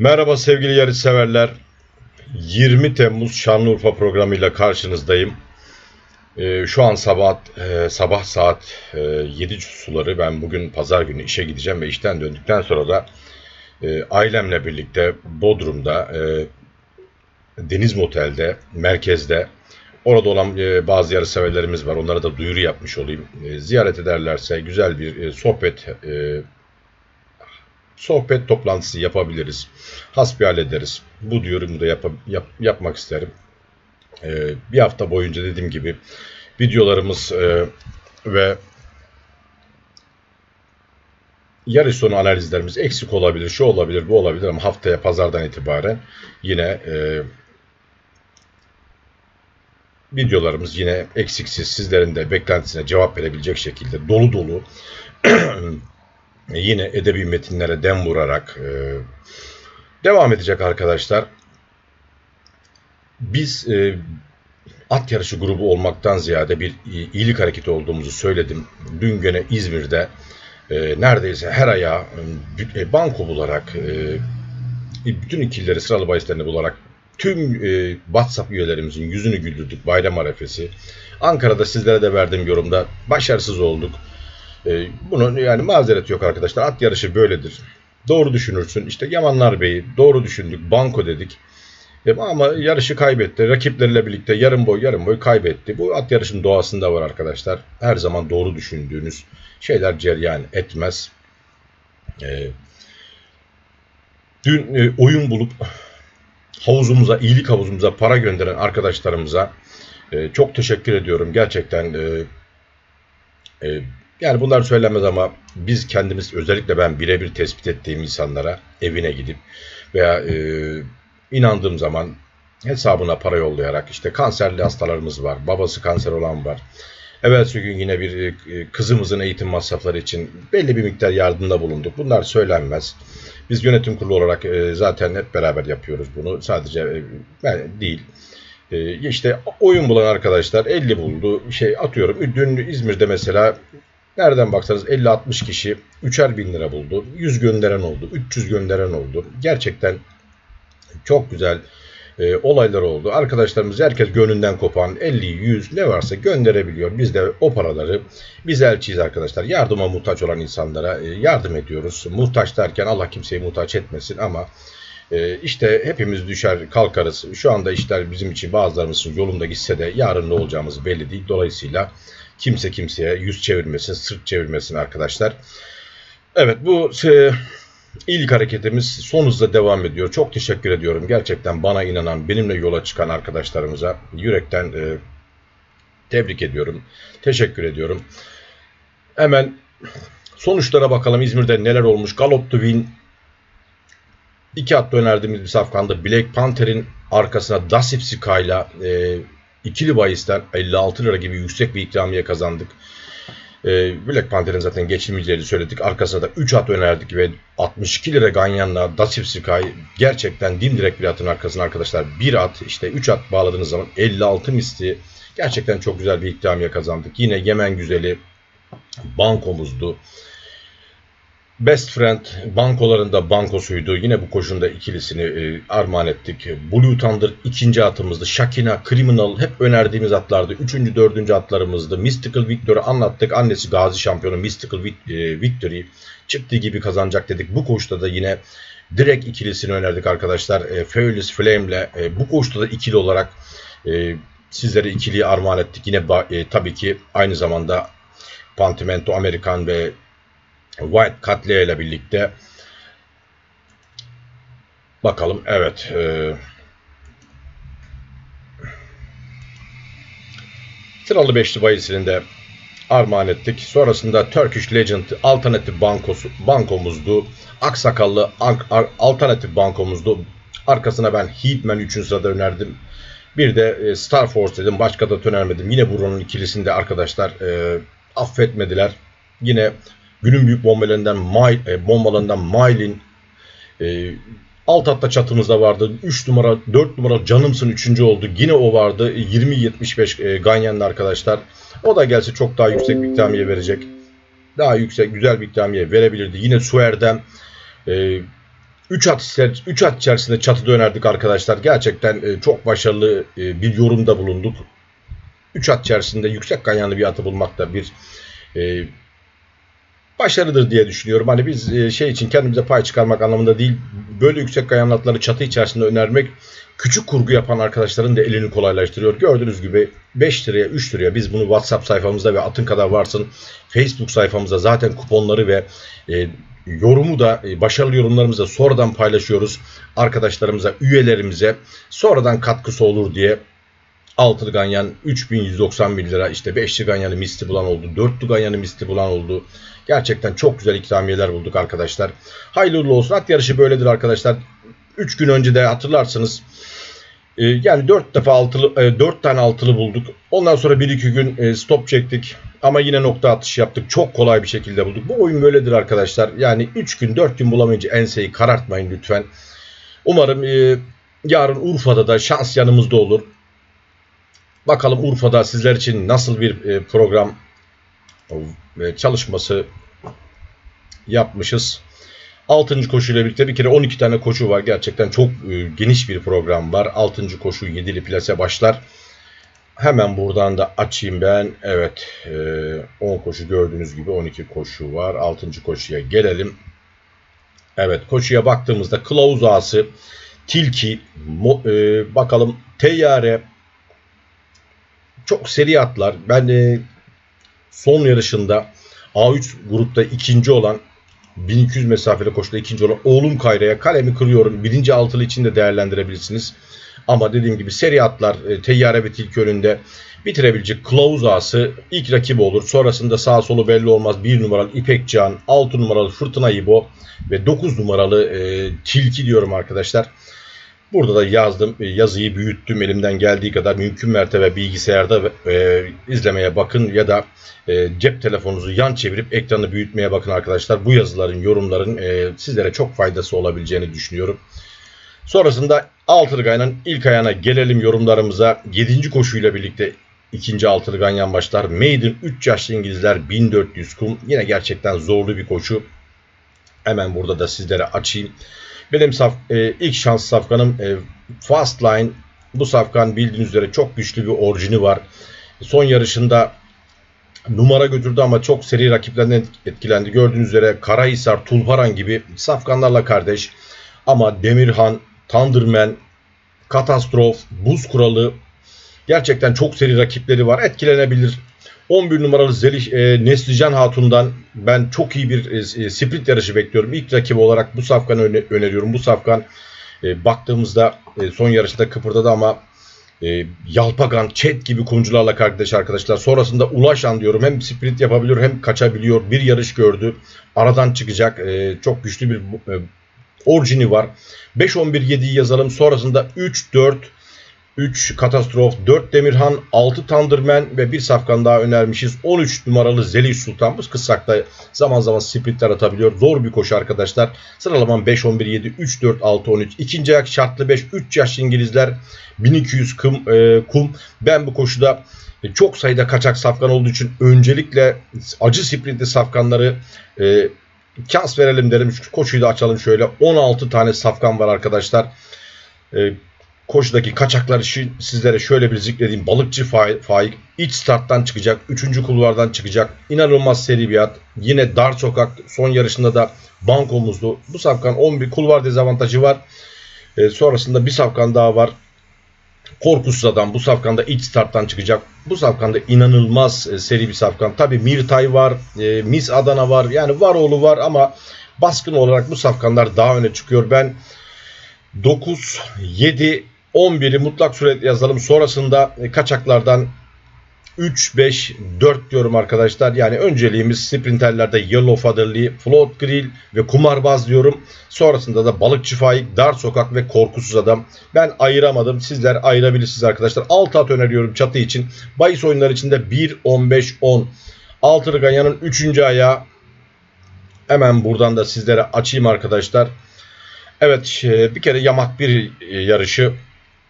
Merhaba sevgili yarış severler. 20 Temmuz Şanlıurfa programıyla karşınızdayım. Ee, şu an sabah e, sabah saat e, 7 suları. Ben bugün pazar günü işe gideceğim ve işten döndükten sonra da e, ailemle birlikte Bodrum'da e, Deniz Motel'de, merkezde orada olan e, bazı yarış severlerimiz var. Onlara da duyuru yapmış olayım. Ziyaret ederlerse güzel bir sohbet sohbet toplantısı yapabiliriz. Hasbihal ederimu Bu duyurumu da yap, yap, yapmak isterim. Ee, bir hafta boyunca dediğim gibi videolarımız e, ve yarış sonu analizlerimiz eksik olabilir, şu olabilir, bu olabilir ama haftaya pazardan itibaren yine e, videolarımız yine eksiksiz sizlerin de beklentisine cevap verebilecek şekilde dolu dolu yine edebi metinlere dem vurarak e, devam edecek arkadaşlar. Biz e, at yarışı grubu olmaktan ziyade bir iyilik hareketi olduğumuzu söyledim. Dün gene İzmir'de e, neredeyse her ayağı e, banko bularak e, bütün ikilileri sıralı bahislerini bularak tüm e, WhatsApp üyelerimizin yüzünü güldürdük bayram arefesi. Ankara'da sizlere de verdiğim yorumda başarısız olduk. E, bunun yani mazeret yok arkadaşlar. At yarışı böyledir. Doğru düşünürsün. İşte Yamanlar Bey'i doğru düşündük. Banko dedik. E, ama yarışı kaybetti. Rakipleriyle birlikte yarım boy yarım boy kaybetti. Bu at yarışın doğasında var arkadaşlar. Her zaman doğru düşündüğünüz şeyler ceryan etmez. E, dün e, oyun bulup havuzumuza, iyilik havuzumuza para gönderen arkadaşlarımıza çok teşekkür ediyorum. Gerçekten e, yani bunlar söylenmez ama biz kendimiz özellikle ben birebir tespit ettiğim insanlara evine gidip veya e, inandığım zaman hesabına para yollayarak işte kanserli hastalarımız var, babası kanser olan var. Evvelsi gün yine bir e, kızımızın eğitim masrafları için belli bir miktar yardımda bulunduk. Bunlar söylenmez. Biz yönetim kurulu olarak e, zaten hep beraber yapıyoruz bunu. Sadece e, ben değil. İşte oyun bulan arkadaşlar 50 buldu. Şey atıyorum. Dün İzmir'de mesela Nereden baksanız 50-60 kişi 3'er bin lira buldu. 100 gönderen oldu. 300 gönderen oldu. Gerçekten çok güzel e, olaylar oldu. Arkadaşlarımız herkes gönlünden kopan 50, 100 ne varsa gönderebiliyor. Biz de o paraları biz elçiyiz arkadaşlar. Yardıma muhtaç olan insanlara e, yardım ediyoruz. Muhtaç derken Allah kimseyi muhtaç etmesin ama e, işte hepimiz düşer kalkarız. Şu anda işler bizim için bazılarımızın yolunda gitse de yarın ne olacağımız belli değil. Dolayısıyla kimse kimseye yüz çevirmesin, sırt çevirmesin arkadaşlar. Evet bu e, ilk hareketimiz son hızla devam ediyor. Çok teşekkür ediyorum. Gerçekten bana inanan, benimle yola çıkan arkadaşlarımıza yürekten e, tebrik ediyorum. Teşekkür ediyorum. Hemen sonuçlara bakalım. İzmir'de neler olmuş? Galop to iki at önerdiğimiz bir safkanda Black Panther'in arkasına Dasip Sky ile ikili bahisten 56 lira gibi yüksek bir ikramiye kazandık. Ee, Black Panther'in zaten geçilmeyeceğini söyledik. Arkasına da 3 at önerdik ve 62 lira Ganyan'la Dasip Sky gerçekten dimdirek bir atın arkasına arkadaşlar. Bir at işte 3 at bağladığınız zaman 56 misli gerçekten çok güzel bir ikramiye kazandık. Yine Yemen güzeli bankomuzdu. Best Friend bankolarında bankosuydu. Yine bu koşunda ikilisini e, armağan ettik. Blue Thunder ikinci atımızdı. Shakina, Criminal hep önerdiğimiz atlardı. Üçüncü, dördüncü atlarımızdı. Mystical Victory anlattık. Annesi Gazi şampiyonu Mystical e, Victory çıktığı gibi kazanacak dedik. Bu koşuda da yine direkt ikilisini önerdik arkadaşlar. E, Fearless Flame'le e, bu koşuda da ikili olarak e, sizlere ikiliyi armağan ettik. Yine e, tabii ki aynı zamanda Pantimento Amerikan ve White Katliye ile birlikte bakalım evet e, sıralı beşli bahisini de armağan ettik. Sonrasında Turkish Legend alternatif bankosu, bankomuzdu. Aksakallı alternatif bankomuzdu. Arkasına ben Heatman 3. sırada önerdim. Bir de e, Star Force dedim. Başka da önermedim. Yine buranın ikilisinde arkadaşlar e, affetmediler. Yine günün büyük bombalarından Mail, e, bombalarından Mail'in e, alt hatta çatımızda vardı. 3 numara, 4 numara canımsın 3. oldu. Yine o vardı. 20-75 e, Ganyan'lı arkadaşlar. O da gelse çok daha yüksek bir ikramiye verecek. Daha yüksek, güzel bir ikramiye verebilirdi. Yine Suer'den e, 3 at, 3 at içerisinde çatıda önerdik arkadaşlar. Gerçekten e, çok başarılı e, bir yorumda bulunduk. 3 at içerisinde yüksek ganyanlı bir atı bulmak da bir e, başarıdır diye düşünüyorum. Hani biz e, şey için kendimize pay çıkarmak anlamında değil, böyle yüksek ganyanlı atları çatı içerisinde önermek küçük kurgu yapan arkadaşların da elini kolaylaştırıyor. Gördüğünüz gibi 5 liraya 3 liraya biz bunu WhatsApp sayfamızda ve Atın Kadar Varsın Facebook sayfamızda zaten kuponları ve e, yorumu da e, başarılı yorumlarımızı da sonradan paylaşıyoruz. Arkadaşlarımıza, üyelerimize sonradan katkısı olur diye Altılı ganyan 3191 lira işte beşli ganyanı misli bulan oldu. Dörtlü ganyanı misli bulan oldu. Gerçekten çok güzel ikramiyeler bulduk arkadaşlar. Hayırlı olsun. At yarışı böyledir arkadaşlar. 3 gün önce de hatırlarsınız. e, yani 4 defa altılı, 4 tane altılı bulduk. Ondan sonra 1-2 gün e, stop çektik. Ama yine nokta atışı yaptık. Çok kolay bir şekilde bulduk. Bu oyun böyledir arkadaşlar. Yani 3 gün 4 gün bulamayınca enseyi karartmayın lütfen. Umarım e, yarın Urfa'da da şans yanımızda olur. Bakalım Urfa'da sizler için nasıl bir e, program e, çalışması yapmışız. 6. koşuyla birlikte bir kere 12 tane koşu var. Gerçekten çok e, geniş bir program var. 6. koşu 7'li plase başlar. Hemen buradan da açayım ben. Evet 10 koşu gördüğünüz gibi 12 koşu var. 6. koşuya gelelim. Evet koşuya baktığımızda kılavuz ağası, tilki, mo, e, bakalım teyyare, çok seri atlar. Ben e, son yarışında A3 grupta ikinci olan 1200 mesafeli koşuda ikinci olan Oğlum Kayra'ya kalemi kırıyorum. Birinci altılı için de değerlendirebilirsiniz. Ama dediğim gibi seri atlar e, teyyare ve tilki önünde bitirebilecek kılavuz ağası ilk rakibi olur. Sonrasında sağ solu belli olmaz. 1 numaralı İpek Can, 6 numaralı Fırtına İbo ve 9 numaralı e, Tilki diyorum arkadaşlar. Burada da yazdım, e, yazıyı büyüttüm elimden geldiği kadar mümkün mertebe bilgisayarda e, izlemeye bakın ya da e, cep telefonunuzu yan çevirip ekranı büyütmeye bakın arkadaşlar. Bu yazıların, yorumların e, sizlere çok faydası olabileceğini düşünüyorum. Sonrasında altılı gayanın ilk ayağına gelelim yorumlarımıza. 7. koşuyla birlikte ikinci altılı ganyan başlar. Maiden 3 yaşlı İngilizler 1400 kum. Yine gerçekten zorlu bir koşu. Hemen burada da sizlere açayım. Benim saf, e, ilk şans safkanım e, Fast Line. Bu safkan bildiğiniz üzere çok güçlü bir orijini var. Son yarışında numara götürdü ama çok seri rakiplerden etkilendi. Gördüğünüz üzere Karahisar, Tulparan gibi safkanlarla kardeş. Ama Demirhan, Thunderman, Katastrof, Buz Kuralı gerçekten çok seri rakipleri var. Etkilenebilir. 11 numaralı Zeliş, e, Neslican Hatun'dan ben çok iyi bir e, e, sprint yarışı bekliyorum. İlk rakibi olarak bu safkanı öne, öneriyorum. Bu safkan e, baktığımızda e, son yarışta kıpırdadı ama e, Yalpagan, Çet gibi kumcularla kardeş arkadaşlar. Sonrasında Ulaşan diyorum. Hem sprint yapabiliyor hem kaçabiliyor. Bir yarış gördü. Aradan çıkacak. E, çok güçlü bir e, orijini var. 5-11-7'yi yazalım. Sonrasında 3-4 3 Katastrof, 4 Demirhan, 6 Thunderman ve bir safkan daha önermişiz. 13 numaralı Zeliş Sultan. Bu kıssak da zaman zaman sprintler atabiliyor. Zor bir koşu arkadaşlar. Sıralaman 5, 11, 7, 3, 4, 6, 13. İkinci ayak şartlı 5, 3 yaş İngilizler. 1200 kum, e, kum. Ben bu koşuda çok sayıda kaçak safkan olduğu için öncelikle acı sprintli safkanları e, şans verelim derim. Şu koşuyu da açalım şöyle. 16 tane safkan var arkadaşlar. E, koşudaki kaçaklar için sizlere şöyle bir zikredeyim. Balıkçı Faik iç starttan çıkacak. Üçüncü kulvardan çıkacak. İnanılmaz seri bir at. Yine dar sokak son yarışında da bankomuzdu. Bu safkan 11 kulvar dezavantajı var. E, sonrasında bir safkan daha var. Korkusuz adam bu safkanda iç starttan çıkacak. Bu safkanda inanılmaz e, seri bir safkan. Tabi Mirtay var, e, Mis Adana var. Yani var oğlu var ama baskın olarak bu safkanlar daha öne çıkıyor. Ben 9, 7, 11'i mutlak suretle yazalım. Sonrasında e, kaçaklardan 3, 5, 4 diyorum arkadaşlar. Yani önceliğimiz sprinterlerde Yellow Fatherly, Float Grill ve Kumarbaz diyorum. Sonrasında da Balıkçı Faik, Dar Sokak ve Korkusuz Adam. Ben ayıramadım. Sizler ayırabilirsiniz arkadaşlar. 6 at öneriyorum çatı için. Bayis oyunları içinde 1, 15, 10. Altılı Ganyan'ın 3. ayağı. Hemen buradan da sizlere açayım arkadaşlar. Evet e, bir kere yamak bir e, yarışı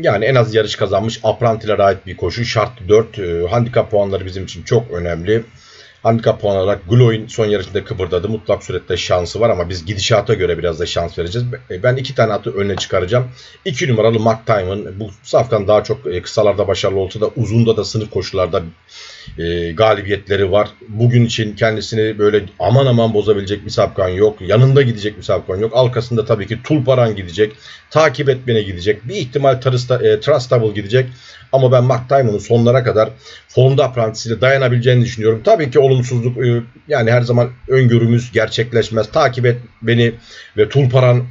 yani en az yarış kazanmış Aprantilere ait bir koşu. Şart 4. E, handikap puanları bizim için çok önemli. Handikap puan olarak Gloin son yarışında kıpırdadı. Mutlak surette şansı var ama biz gidişata göre biraz da şans vereceğiz. Ben iki tane atı önüne çıkaracağım. İki numaralı Mark Timon. Bu safkan daha çok e, kısalarda başarılı olsa da uzunda da sınıf koşularda e, galibiyetleri var. Bugün için kendisini böyle aman aman bozabilecek bir safkan yok. Yanında gidecek bir safkan yok. Arkasında tabii ki Tulparan gidecek. Takip etmene gidecek. Bir ihtimal e, Trustable gidecek. Ama ben Mark sonlara kadar formda aprantisiyle dayanabileceğini düşünüyorum. Tabii ki olumsuzluk e, yani her zaman öngörümüz gerçekleşmez. Takip et beni ve Tulparan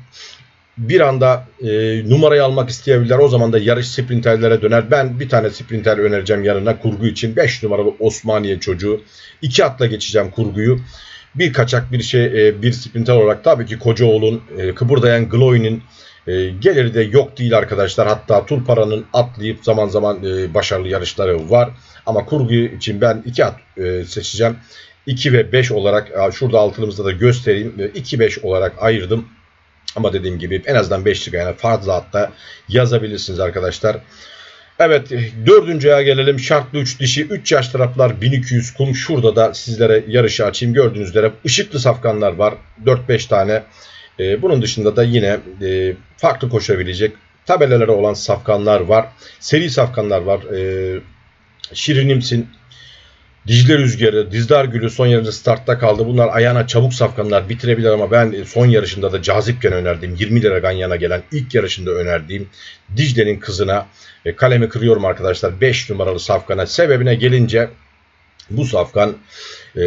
bir anda e, numarayı almak isteyebilirler. O zaman da yarış sprinterlere döner. Ben bir tane sprinter önereceğim yanına kurgu için. 5 numaralı Osmaniye çocuğu. 2 atla geçeceğim kurguyu. Bir kaçak bir şey e, bir sprinter olarak tabii ki Kocaoğlu'nun e, kıpırdayan Gloy'nin e, geliri de yok değil arkadaşlar. Hatta Tulpara'nın atlayıp zaman zaman e, başarılı yarışları var. Ama kurgu için ben 2 at e, seçeceğim. 2 ve 5 olarak şurada altımızda da göstereyim. 2-5 olarak ayırdım. Ama dediğim gibi en azından 5'lik yani fazla hatta yazabilirsiniz arkadaşlar. Evet dördüncüye gelelim. Şartlı 3 dişi 3 yaş taraflar 1200 kum. Şurada da sizlere yarışı açayım. Gördüğünüz üzere ışıklı safkanlar var. 4-5 tane. Ee, bunun dışında da yine e, farklı koşabilecek tabelaları olan safkanlar var. Seri safkanlar var. Ee, Şirinimsin, Dicle Rüzgarı, Dizdar Gülü son yarışı startta kaldı. Bunlar ayağına çabuk safkanlar bitirebilir ama ben son yarışında da cazipken önerdiğim 20 lira ganyana gelen ilk yarışında önerdiğim Dicle'nin kızına e, kalemi kırıyorum arkadaşlar. 5 numaralı safkana sebebine gelince bu safkan e,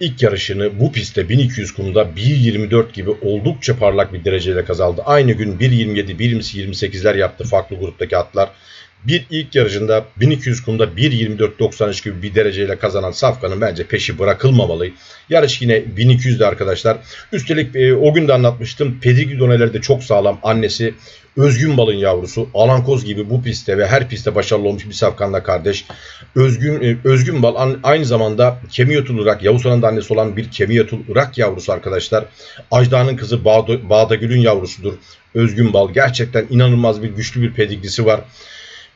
ilk yarışını bu pistte 1200 kumda 1.24 gibi oldukça parlak bir dereceyle kazandı. Aynı gün 1.27, 1.28'ler yaptı farklı gruptaki atlar bir ilk yarışında 1200 kumda 1.24.93 gibi bir dereceyle kazanan Safkan'ın bence peşi bırakılmamalı. Yarış yine 1200'de arkadaşlar. Üstelik e, o gün de anlatmıştım. Pedigü doneleri de çok sağlam. Annesi Özgün Bal'ın yavrusu. Alankoz gibi bu pistte ve her pistte başarılı olmuş bir Safkan'la kardeş. Özgün, e, Özgün Bal aynı zamanda Kemiyotul Irak, Yavuz Han'ın annesi olan bir Kemiyotul Irak yavrusu arkadaşlar. Ajda'nın kızı Bağda, Bağdagül'ün yavrusudur. Özgün Bal gerçekten inanılmaz bir güçlü bir pedigrisi var.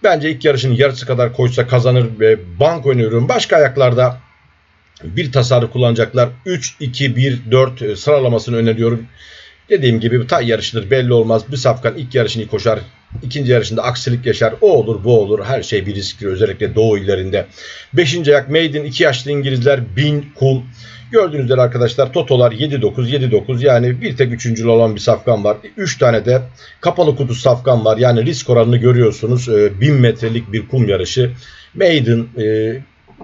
Bence ilk yarışın yarısı kadar koşsa kazanır ve bank öneriyorum. Başka ayaklarda bir tasarruf kullanacaklar. 3, 2, 1, 4 sıralamasını öneriyorum. Dediğim gibi tay yarışıdır belli olmaz. Bir safkan ilk yarışını koşar. ikinci yarışında aksilik yaşar. O olur bu olur. Her şey bir riskli özellikle doğu illerinde. Beşinci ayak Maiden 2 yaşlı İngilizler Bin Kum. Gördüğünüz arkadaşlar Totolar 7-9 7-9 yani bir tek üçüncülü olan bir safkan var. 3 tane de kapalı kutu safkan var. Yani risk oranını görüyorsunuz. 1000 ee, metrelik bir kum yarışı. Maiden e,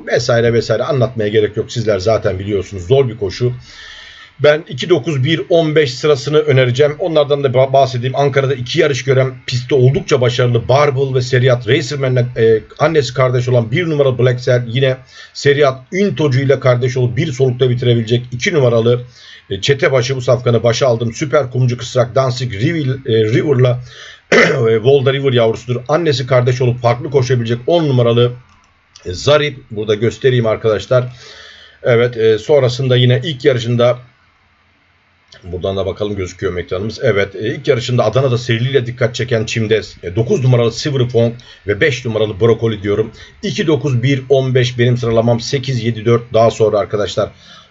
vesaire vesaire anlatmaya gerek yok. Sizler zaten biliyorsunuz. Zor bir koşu. Ben 2-9-1-15 sırasını önereceğim. Onlardan da bahsedeyim. Ankara'da iki yarış gören pistte oldukça başarılı Barbel ve Seriat Racerman'le e, annesi kardeş olan bir numaralı Black Cell yine Seriat Üntocu ile kardeş olup bir solukta bitirebilecek iki numaralı e, Çetebaşı bu safkanı başa aldım. Süper kumcu kısrak Danzig e, River'la e, Volda River yavrusudur. Annesi kardeş olup farklı koşabilecek 10 numaralı e, Zarip. Burada göstereyim arkadaşlar. Evet e, sonrasında yine ilk yarışında Buradan da bakalım gözüküyor mu ekranımız. Evet e, ilk yarışında Adana'da seriliyle dikkat çeken Çimdez. 9 e, numaralı Silverfong ve 5 numaralı Brokoli diyorum. 2-9-1-15 benim sıralamam 8-7-4 daha sonra arkadaşlar.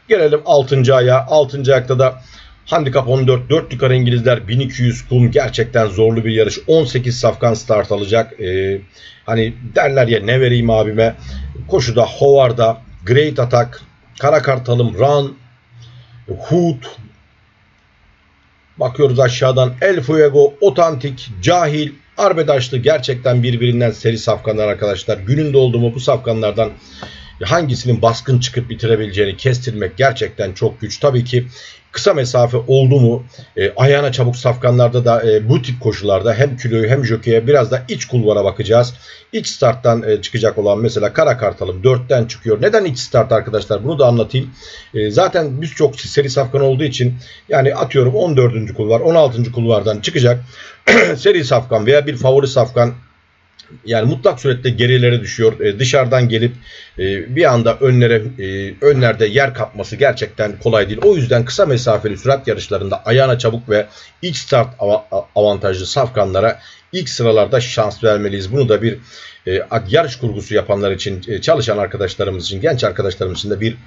Gelelim 6. aya. 6. ayakta da Handikap 14, 4 yukarı İngilizler 1200 kum gerçekten zorlu bir yarış. 18 safkan start alacak. Ee, hani derler ya ne vereyim abime. Koşuda Howard'a, Great Attack, Kara Kartalım, Run, Hood, Bakıyoruz aşağıdan El Fuego, Otantik, Cahil, Arbedaşlı gerçekten birbirinden seri safkanlar arkadaşlar. Gününde olduğumu bu safkanlardan hangisinin baskın çıkıp bitirebileceğini kestirmek gerçekten çok güç. Tabii ki kısa mesafe oldu mu e, ayağına çabuk safkanlarda da e, bu tip koşularda hem kiloyu hem jokeye biraz da iç kulvara bakacağız. İç starttan e, çıkacak olan mesela Kara Kartal'ım 4'ten çıkıyor. Neden iç start arkadaşlar bunu da anlatayım. E, zaten biz çok seri safkan olduğu için yani atıyorum 14. kulvar 16. kulvardan çıkacak seri safkan veya bir favori safkan yani mutlak surette gerilere düşüyor. E, dışarıdan gelip e, bir anda önlere e, önlerde yer kapması gerçekten kolay değil. O yüzden kısa mesafeli sürat yarışlarında ayağına çabuk ve iç start av- avantajlı safkanlara ilk sıralarda şans vermeliyiz. Bunu da bir e, yarış kurgusu yapanlar için, e, çalışan arkadaşlarımız için, genç arkadaşlarımız için de bir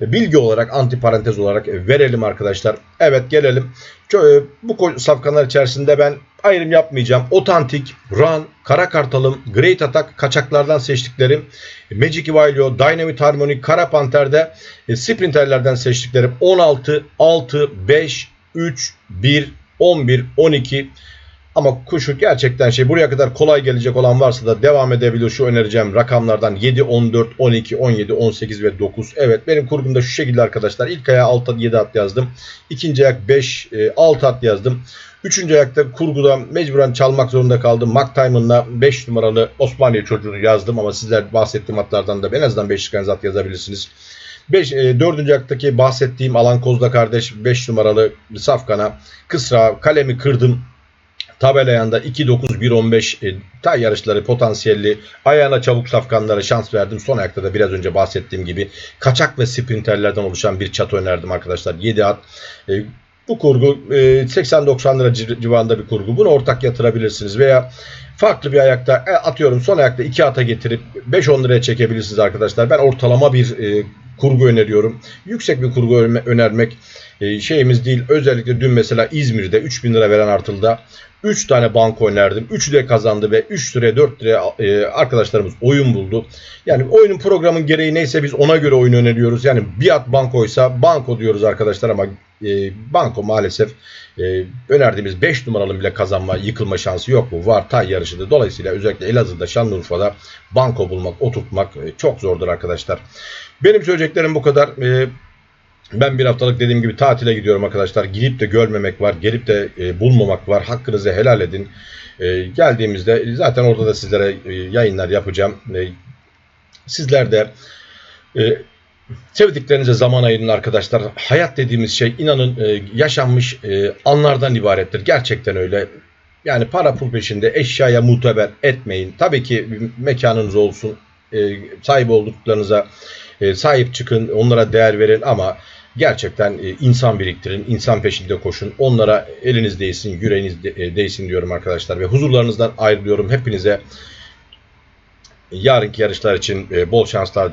bilgi olarak, antiparantez olarak e, verelim arkadaşlar. Evet gelelim. Ço- e, Bu safkanlar içerisinde ben ayrım yapmayacağım. Otantik, Run, Kara Kartalım, Great Attack kaçaklardan seçtiklerim. Magic Evalio, Dynamite Harmony, Kara Panter'de e, sprinterlerden seçtiklerim 16, 6, 5, 3, 1, 11, 12 ama kuşu gerçekten şey buraya kadar kolay gelecek olan varsa da devam edebilir. Şu önereceğim rakamlardan 7, 14, 12, 17, 18 ve 9. Evet benim kurgumda şu şekilde arkadaşlar. İlk aya 6 7 at yazdım. İkinci ayak 5, 6 at yazdım. Üçüncü ayakta kurguda mecburen çalmak zorunda kaldım. Mark Timon'la 5 numaralı Osmaniye çocuğunu yazdım ama sizler bahsettiğim atlardan da en azından 5 tane at yazabilirsiniz. 5, e, 4. ayaktaki bahsettiğim Alan Kozda kardeş 5 numaralı Safkan'a kısra kalemi kırdım. Tabelaya 2-9-1-15 e, tay yarışları potansiyelli ayağına çabuk safkanlara şans verdim. Son ayakta da biraz önce bahsettiğim gibi kaçak ve sprinterlerden oluşan bir çatı önerdim arkadaşlar. 7 at. E, bu kurgu e, 80-90 lira civ- civarında bir kurgu. Bunu ortak yatırabilirsiniz veya farklı bir ayakta e, atıyorum son ayakta 2 ata getirip 5-10 liraya çekebilirsiniz arkadaşlar. Ben ortalama bir e, kurgu öneriyorum. Yüksek bir kurgu öne- önermek e, şeyimiz değil. Özellikle dün mesela İzmir'de 3000 lira veren artılda 3 tane banko önerdim. 3'ü de kazandı ve 3 liraya 4 liraya e, arkadaşlarımız oyun buldu. Yani oyunun programın gereği neyse biz ona göre oyun öneriyoruz. Yani bir at bankoysa banko diyoruz arkadaşlar ama e, banko maalesef önerdiğimiz 5 numaralım bile kazanma, yıkılma şansı yok mu? Var tay yarışıdır. Dolayısıyla özellikle Elazığ'da, Şanlıurfa'da banko bulmak, oturtmak çok zordur arkadaşlar. Benim söyleyeceklerim bu kadar. E, ben bir haftalık dediğim gibi tatile gidiyorum arkadaşlar. Gidip de görmemek var, gelip de e, bulmamak var. Hakkınızı helal edin. E, geldiğimizde zaten orada da sizlere e, yayınlar yapacağım. E, sizler de e, sevdiklerinize zaman ayırın arkadaşlar. Hayat dediğimiz şey inanın e, yaşanmış e, anlardan ibarettir. Gerçekten öyle. Yani para pul peşinde eşyaya muteber etmeyin. Tabii ki mekanınız olsun. E, sahip olduklarınıza e, sahip çıkın. Onlara değer verin ama gerçekten e, insan biriktirin. insan peşinde koşun. Onlara eliniz değsin, yüreğiniz e, değsin diyorum arkadaşlar. Ve huzurlarınızdan ayrılıyorum. Hepinize yarınki yarışlar için e, bol şanslar